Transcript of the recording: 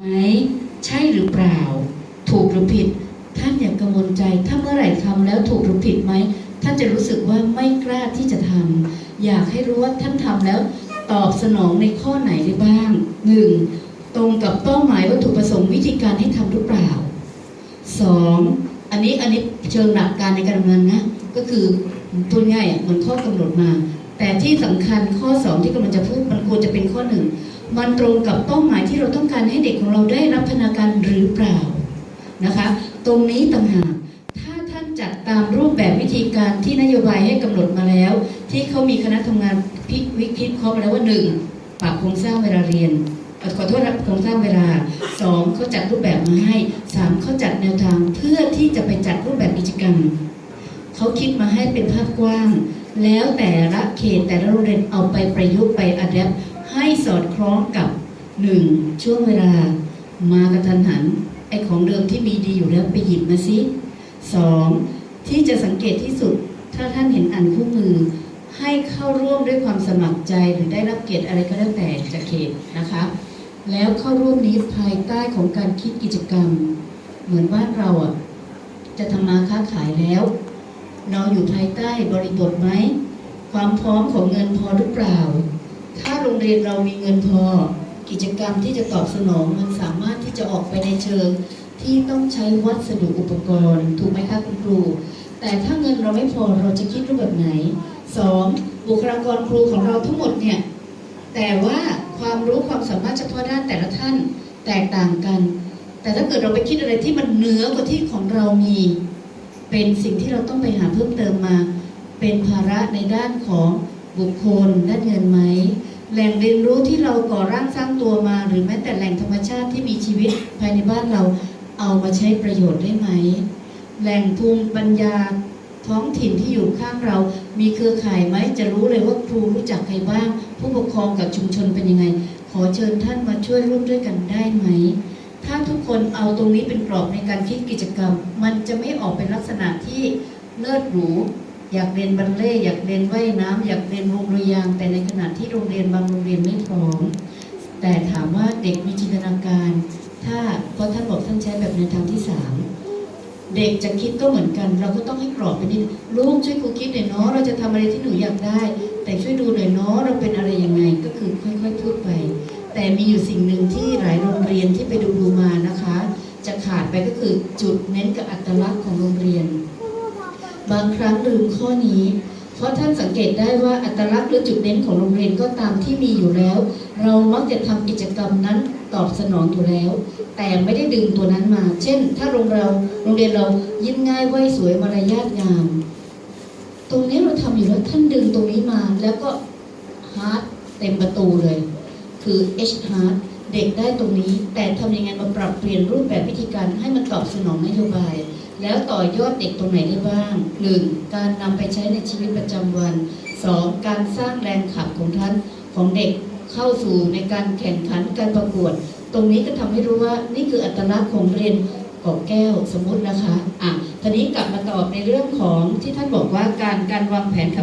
ไหมใช่หรือเปล่า ถูกหรือผิด ท่านอย่ากกังวลใจ ถ้าเมื่อไหร่ทำแล้วถูกหรือผิดไหมท่านจะรู้สึกว่าไม่กล้าที่จะทำอยากให้รู้ว่าท่านทำแล้ว ตอบสนองในข้อไหนได้บ้างหนึ่งตรงกับเป้าหมายวัตถุประสงค์วิธีการให้ทำหรือเปล่าสองอันนี้อันนี้เชิงหลักการในการดำเนินนะก็คือพูดง่ายเหมือนข้อกำหนดมา แต่ที่สำคัญข้อสองที่กำลังจะพูดมันควรจะเป็นข้อหนึ่งมันตรงกับเป้าหมายที่เราต้องการให้เด็กของเราได้รับพนาการหรือเปล่านะคะ ตรงนี้ต่างหากถ้าท่านจัดตามรูปแบบวิธีการที่นโยบายให้กำหนดมาแล้ว ที่เขามีคณะทำงานพิวิคิดเคาะมาแล้วว่าหนึ่งปรับโครงสร้างเวลาเรียนขอโทษนะโครงสร้างเวลาสองเขาจัดรูปแบบมาให้สามเขาจัดแนวทางเพื่อที่จะไปจัดรูปแบบกิจกรรมเขาคิดมาให้เป็นภาพกว้าง แล้วแต่ละเขตแต่ละโรงเรียนเอาไปประยุกต์ไปอัดแอปให้สอดคล้องกับหนึ่งช่วงเวลามากระทันหันไอของเดิมที่มีดีอยู่แล้วไปหยิบมาสิสองที่จะสังเกตที่สุด ถ้าท่านเห็นอันคู่มือ ให้เข้าร่วมด้วยความสมัครใจหรือได้รับเกียรติอะไรก็แล้วแต่จากเขตนะคะ แล้วเข้าร่วมนี้ภายใต้ของการคิดกิจกรรม เหมือนบ้านเราอะจะทำมาค้าขายแล้ว เราอยู่ภายใต้บริบทไหม ความพร้อมของเงินพอหรือเปล่า ถ้าโรงเรียนเรามีเงินพอ กิจกรรมที่จะตอบสนองมันสามารถที่จะออกไปในเชิง ที่ต้องใช้วัสดุอุปกรณ์ ถูกไหมคะคุณครู แต่ถ้าเงินเราไม่พอเราจะคิดรูปแบบไหนสองบุคลากรครูของเราทั้งหมดเนี่ย แต่ว่าความรู้ความสามารถเฉพาะด้านแต่ละท่านแตกต่างกัน แต่ถ้าเกิดเราไปคิดอะไรที่มันเหนือกว่าที่ของเรามี เป็นสิ่งที่เราต้องไปหาเพิ่มเติมมา เป็นภาระในด้านของบุคคลด้านเงินไหมแหล่งเรียนรู้ที่เราก่อร่างสร้างตัวมา หรือแม้แต่แหล่งธรรมชาติที่มีชีวิตภายในบ้านเราเอามาใช้ประโยชน์ได้ไหม แหล่งภูมิปัญญาท้องถิ่นที่อยู่ข้างเรา มีเครือข่ายไหมจะรู้เลยว่าครูรู้จักใครบ้าง ผู้ปกครองกับชุมชนเป็นยังไง ขอเชิญท่านมาช่วยร่วมด้วยกันได้ไหม ถ้าทุกคนเอาตรงนี้เป็นกรอบในการคิดกิจกรรม มันจะไม่ออกเป็นลักษณะที่เลิศหรู อยากเรียนบัลเล่อยากเรียนว่ายน้ำอยากเรียนวงเรือยางแต่ในขณะที่โรงเรียนบางโรงเรียนไม่พร้อมแต่ถามว่าเด็กมีจินตนาการ ถ้าเพราะท่านบอกท่านใช้แบบในทางที่สามเด็กจะคิดก็เหมือนกัน เราก็ต้องให้กรอบไปนิดลูกช่วยครูคิดหน่อยเนาะเราจะทำอะไรที่หนูอยากได้ แต่ช่วยดูหน่อยเนาะเราเป็นอะไรยังไงก็คือค่อย ๆ พูดไป แต่มีอยู่สิ่งหนึ่งที่หลายโรงเรียนที่ไปดูดูมานะคะ จะขาดไปก็คือจุดเน้นกับอัตลักษณ์ของโรงเรียน บางครั้งลืมข้อนี้ เพราะท่านสังเกตได้ว่าอัตลักษณ์หรือจุดเน้นของโรงเรียนก็ตามที่มีอยู่แล้ว เรามักจะทำกิจกรรมนั้นตอบสนองอยู่แล้ว แต่ไม่ได้ดึงตัวนั้นมา เช่น ถ้าโรงเราโรงเรียนเรายิ้มง่ายไหวสวยมารยาทงาม ตรงนี้เราทำอยู่แล้วท่านดึงตรงนี้มา แล้วก็ฮาร์ดเต็มประตูเลย คือ H hard เด็กได้ตรงนี้ แต่ทำยังไงมาปรับเปลี่ยนรูปแบบวิธีการให้มันตอบสนองนโยบาย แล้วต่อยอดเด็กตรงไหนได้บ้างหนึ่งการนำไปใช้ในชีวิตประจำวันสองการสร้างแรงขับของท่านของเด็กเข้าสู่ในการแข่งขันการประกวด ตรงนี้ก็ทำให้รู้ว่านี่คืออัตลักษณ์ของเรียนกอบแก้วสมมตินะคะ อะทีนี้กลับมาตอบในเรื่องของที่ท่านบอกว่าการการวางแผนขับ